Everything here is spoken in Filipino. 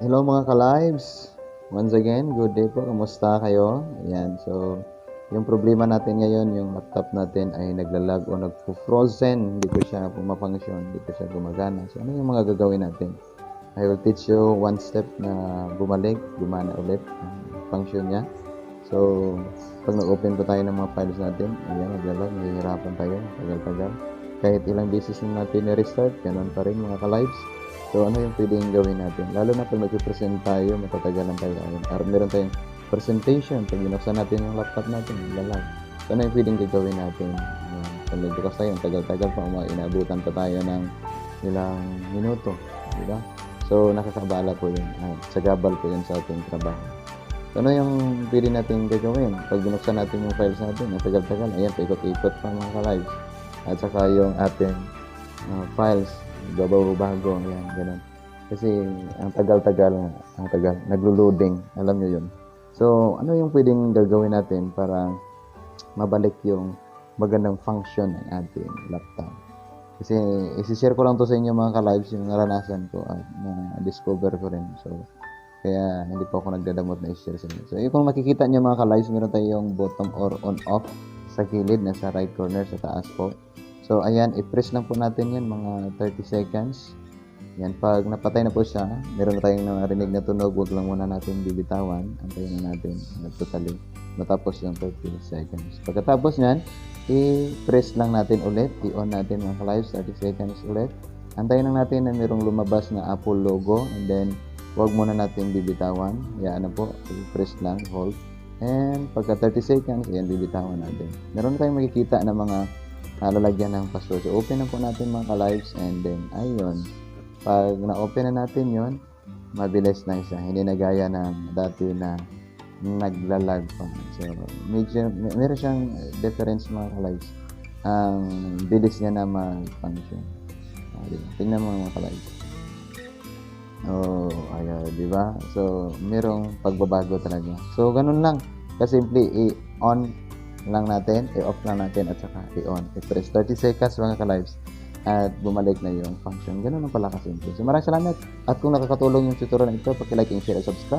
Hello mga ka-lives! Once again, good day po. Kamusta kayo? Ayan, so yung problema natin ngayon, yung laptop natin ay naglalag o nagpo-frozen. Hindi ko siya pumafunction, hindi ko siya gumagana. So ano yung mga gagawin natin? I will teach you one step na bumalik, gumana ulit ang function niya. So, pag nag-open po tayo ng mga files natin, ayan, naglalag, nahihirapan tayo, tagal-tagal. Kahit ilang beses na natin i-restart, ganun pa rin mga ka-lives. So, ano yung pwedeng gawin natin? Lalo na pag nag-present tayo, matatagalan tayo. Or meron tayong presentation. Pag binuksan natin yung laptop natin, lalag. So, ano yung pwedeng gagawin natin? Ayan. Pag nagbukas tayo, tagal-tagal pa, inaabutan pa tayo ng ilang minuto. Di ba? So, nakakabala po yun. Ay, sagabal po yun sa ating trabaho. So, ano yung pwede natin gagawin? Pag binuksan natin yung files natin, ang tagal-tagal, ayan, paikot-ikot pa mga ka-lives. At saka yung ating uh, files, babago-bago, ayan, ganun. Kasi ang tagal-tagal, ang tagal, naglo-loading, alam nyo yun. So, ano yung pwedeng gagawin natin para mabalik yung magandang function ng ating laptop? Kasi isi-share ko lang to sa inyo mga ka-lives yung naranasan ko at na-discover ko rin. So, kaya hindi po ako nagdadamot na i-share sa inyo. So, yung kung makikita nyo mga ka-lives, meron tayong bottom or on-off sa gilid, nasa right corner sa taas po. So, ayan, i-press lang po natin yan mga 30 seconds. Yan, pag napatay na po siya, meron na tayong narinig na tunog, huwag lang muna natin bibitawan. Antayin na natin na matapos yung 30 seconds. Pagkatapos nyan, i-press lang natin ulit, i-on natin mga ka-lives, 30 seconds ulit. Antayin lang natin na merong lumabas na Apple logo and then huwag muna natin bibitawan. Yan na po, i-press lang, hold. And pagka 30 seconds, ayan, bibitawan natin. Meron na tayong makikita na mga uh, lalagyan ng password. So, open na po natin mga ka-lives and then, ayun. Pag na-open na natin yon mabilis na siya. Hindi na gaya ng dati na naglalag pa. So, medyo, may- meron siyang difference mga ka-lives. Ang bilis niya na mag-function. Ah, di ba? Tingnan mo mga ka-lives. Oh, ayan, di ba? So, merong pagbabago talaga. So, ganun lang. Kasimple, i-on lang natin, i-off lang natin, at saka i-on. I-press 30 seconds mga ka-lives at bumalik na yung function. Ganun lang pala kasimple. So, maraming salamat. At kung nakakatulong yung tutorial na ito, paki-like and share at subscribe.